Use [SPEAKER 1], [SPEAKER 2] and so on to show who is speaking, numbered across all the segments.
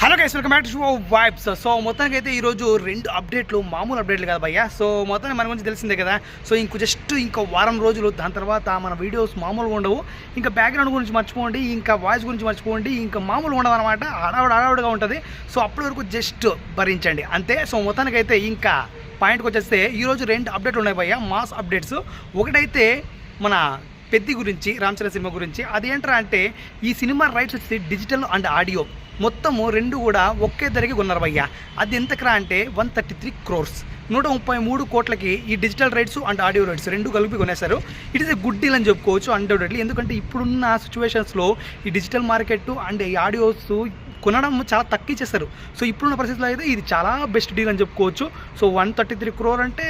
[SPEAKER 1] Hello guys welcome back to Show Vibes so మొత్తానికి అయితే ఈరోజు రెండు అప్డేట్లు మామూలు అప్డేట్లు కదా భయ్య. సో మొత్తానికి మన గురించి తెలిసిందే కదా. సో ఇంకో జస్ట్ ఇంకో వారం రోజులు దాని తర్వాత మన వీడియోస్ మామూలుగా ఉండవు. ఇంకా బ్యాక్గ్రౌండ్ గురించి మర్చిపోండి ఇంకా వాయిస్ గురించి మర్చిపోండి ఇంకా మామూలుగా ఉండవు అనమాట హడావుడు హడావుడిగా ఉంటుంది. సో అప్పటి వరకు జస్ట్ భరించండి. అంతే. సో మొత్తానికి అయితే ఇంకా పాయింట్కి వచ్చేస్తే ఈరోజు రెండు అప్డేట్లు ఉన్నాయి భయ్యా. మాస్ అప్డేట్స్ ఒకటైతే మన పెద్ది గురించి రామ్ చరణ్ సినిమా గురించి. అదేంట్రా అంటే ఈ సినిమా రైట్స్ వచ్చి డిజిటల్ అండ్ ఆడియో మొత్తము రెండు కూడా ఒకే ధరకి కొన్నారవయ్యా భయ్య. అది ఎంతకరా అంటే వన్ థర్టీ త్రీ క్రోర్స్ నూట ముప్పై మూడు కోట్లకి ఈ digital rights and audio rights రెండు కలిపి కొనేశారు. It is a good deal అని చెప్పుకోవచ్చు అన్డౌటెడ్లీ ఎందుకంటే ఇప్పుడున్న సిచ్యువేషన్స్లో ఈ డిజిటల్ మార్కెట్ అండ్ ఈ ఆడియోస్ కొనడం చాలా తక్కువ చేస్తారు సో ఇప్పుడున్న పరిస్థితుల్లో అయితే ఇది చాలా బెస్ట్ డీల్ అని చెప్పుకోవచ్చు. So one thirty three crore అంటే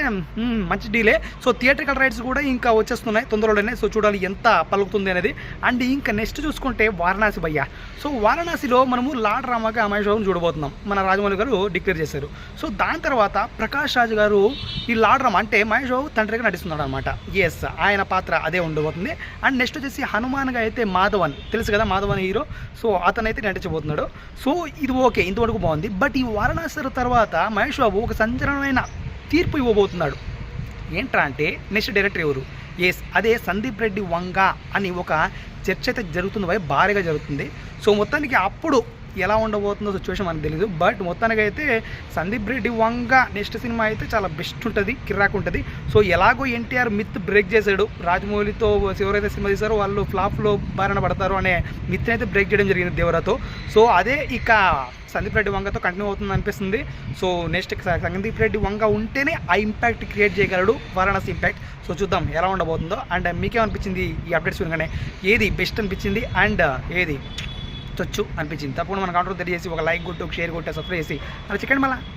[SPEAKER 1] మంచి డీలే సో థియేట్రికల్ రైట్స్ కూడా ఇంకా వచ్చేస్తున్నాయి తొందరలోనే. సో చూడాలి ఎంత పలుకుతుంది అనేది. అండ్ ఇంకా నెక్స్ట్ చూసుకుంటే వారణాసి భయ్య. సో వారణాసిలో మనము లాడ్ రామాకి అమేష్ బాబుని చూడబోతున్నాం. మన రాజమౌళి గారు డిక్లేర్ చేశారు. సో దాని తర్వాత ప్రకాష్ రాజు గారు ఈ లాడ్ రామ అంటే మహేష్ బాబు తండ్రిగా నటిస్తున్నాడు అనమాట ఎస్ ఆయన పాత్ర అదే ఉండబోతుంది. అండ్ నెక్స్ట్ వచ్చేసి హనుమాన్గా అయితే మాధవన్. తెలుసు కదా మాధవన్ హీరో? సో అతనైతే నటించబోతున్నాడు. సో ఇది ఓకే ఇంతవరకు బాగుంది. బట్ ఈ వారణాసి తర్వాత మహేష్ బాబు ఒక సంచలనమైన తీర్పు ఇవ్వబోతున్నాడు. ఏంట్రా అంటే నెక్స్ట్ డైరెక్టర్ ఎవరు? ఎస్ అదే సందీప్ రెడ్డి వంగ అని ఒక చర్చ అయితే జరుగుతుంది భారీగా జరుగుతుంది. సో మొత్తానికి అప్పుడు ఎలా ఉండబోతుందో సిచ్యువేషన్ మనకు తెలియదు బట్ మొత్తానికి అయితే సందీప్ రెడ్డి వంగ నెక్స్ట్ సినిమా అయితే చాలా బెస్ట్ ఉంటుంది కిరాక్ ఉంటుంది. సో ఎలాగో ఎన్టీఆర్ మిత్ బ్రేక్ చేశాడు. రాజమౌళితో ఎవరైతే సినిమా తీశారో వాళ్ళు ఫ్లాప్లో బారిన పడతారు అనే మిత్ని అయితే బ్రేక్ చేయడం జరిగింది దేవరాతో. సో అదే ఇక సందీప్ రెడ్డి వంగతో కంటిన్యూ అవుతుంది అనిపిస్తుంది. సో నెక్స్ట్ సందీప్ రెడ్డి వంగ ఉంటేనే ఆ ఇంపాక్ట్ క్రియేట్ చేయగలడు వారణాసి ఇంపాక్ట్ సో చూద్దాం ఎలా ఉండబోతుందో. అండ్ మీకేమనిపించింది ఈ అప్డేట్స్ వినగానే? ఏది బెస్ట్ అనిపించింది? అండ్ ఏది? వచ్చు అనిపించింది. తప్పకుండా మన కాంట్రో తెలియజేసి ఒక లైక్ కొట్టు ఒక షేర్ కొట్టు సబ్స్క్రైబ్ చేసి. అలా చికెన్ మళ్ళీ?